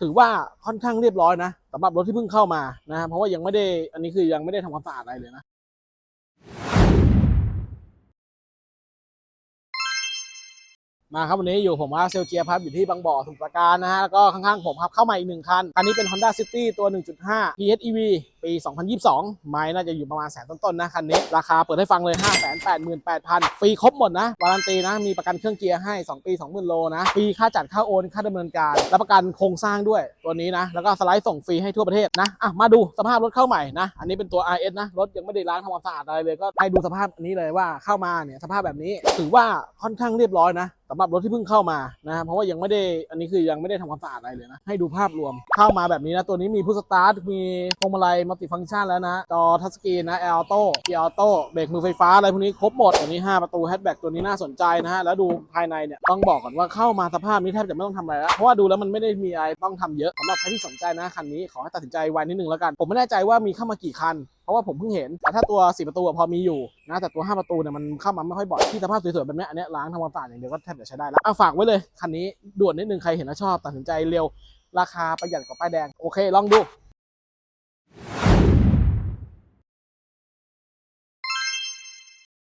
ถือว่าค่อนข้างเรียบร้อยนะสำหรับรถที่เพิ่งเข้ามานะฮะเพราะว่ายังไม่ได้อันนี้คือยังไม่ได้ทำความสะอาดอะไรเลยนะมาครับวันนี้อยู่ผมว่าเซลเจียพับอยู่ที่บางบ่อสมุทรปราการนะฮะแล้วก็ข้างๆผมครับเข้ามาอีกหนึ่งคันคันนี้เป็น Honda City ตัว 1.5 PHEV ปี 2022 ไม้น่าจะอยู่ประมาณแสนต้นๆนะคันนี้ ราคาเปิดให้ฟังเลย 588,000 ฟรีครบหมดนะวารันตีนะ มีประกันเครื่องเกียร์ให้ 2 ปี 20,000 โลนะ ฟรีค่าจัดค่าโอน ค่าดำเนินการและประกันโครงสร้างด้วยตัวนี้นะ แล้วก็สไลด์ส่งฟรีให้ทั่วประเทศนะ อะ มาดูสภาพรถเข้าใหม่นะ อันนี้เป็นตัว RS นะ รถยังไม่ได้ล้างทำความสะอาดอะไรเลย ก็ให้ดูสภาพอันนี้เลยว่าเข้ามาเนี่ยสภาพแบบนี้ถือว่าค่อนข้างเรียบร้อยนะสำหรับรถที่เพิ่งเข้ามานะเพราะว่ายังไม่ได้อันนี้คือยังไม่ได้ทำความสะอาดอะไรเลยนะให้ดูภาพรวมเข้ามาแบบนี้นะตัวนี้มีพุทสตาร์ทมีพวงมาลัยมัลติฟังก์ชันแล้วนะ จอทัชสกรีนนะแอร์ออโต้เกียร์ออโต้เบรกมือไฟฟ้าอะไรพวกนี้ครบหมดตัวนี้ 5 ประตูแฮชแบ็กตัวนี้น่าสนใจนะฮะ แล้วดูภายในเนี่ย ต้องบอกก่อนว่าเข้ามาสภาพนี้แทบจะไม่ต้องทำอะไรแล้ว เพราะว่าดูแล้วมันไม่ได้มีอะไรต้องทำเยอะสำหรับใครที่สนใจนะคันนี้ขอให้ตัดสินใจไวนิดนึงแล้วกัน ผมไม่แน่ใจว่ามีเข้ามากี่คัน เพราะว่าผมเพิ่งเห็น แต่ถ้าตัว 4 ประตูอะพอมีอยู่นะแต่ตัว 5 ประตูเนี่ยมันเข้ามาไม่ค่อยบ่อยที่สภาพสวยๆแบบเนี้ยอันเนี้ยล้างทำความสะอาดอย่างเดียวก็แทบจะใช้ได้แล้วเอาฝากไว้เลยคันนี้ด่วนนิดนึงใครเห็นแล้วชอบตัดสินใจเร็วราคาประหยัดกว่าป้ายแดงโอเคลองดู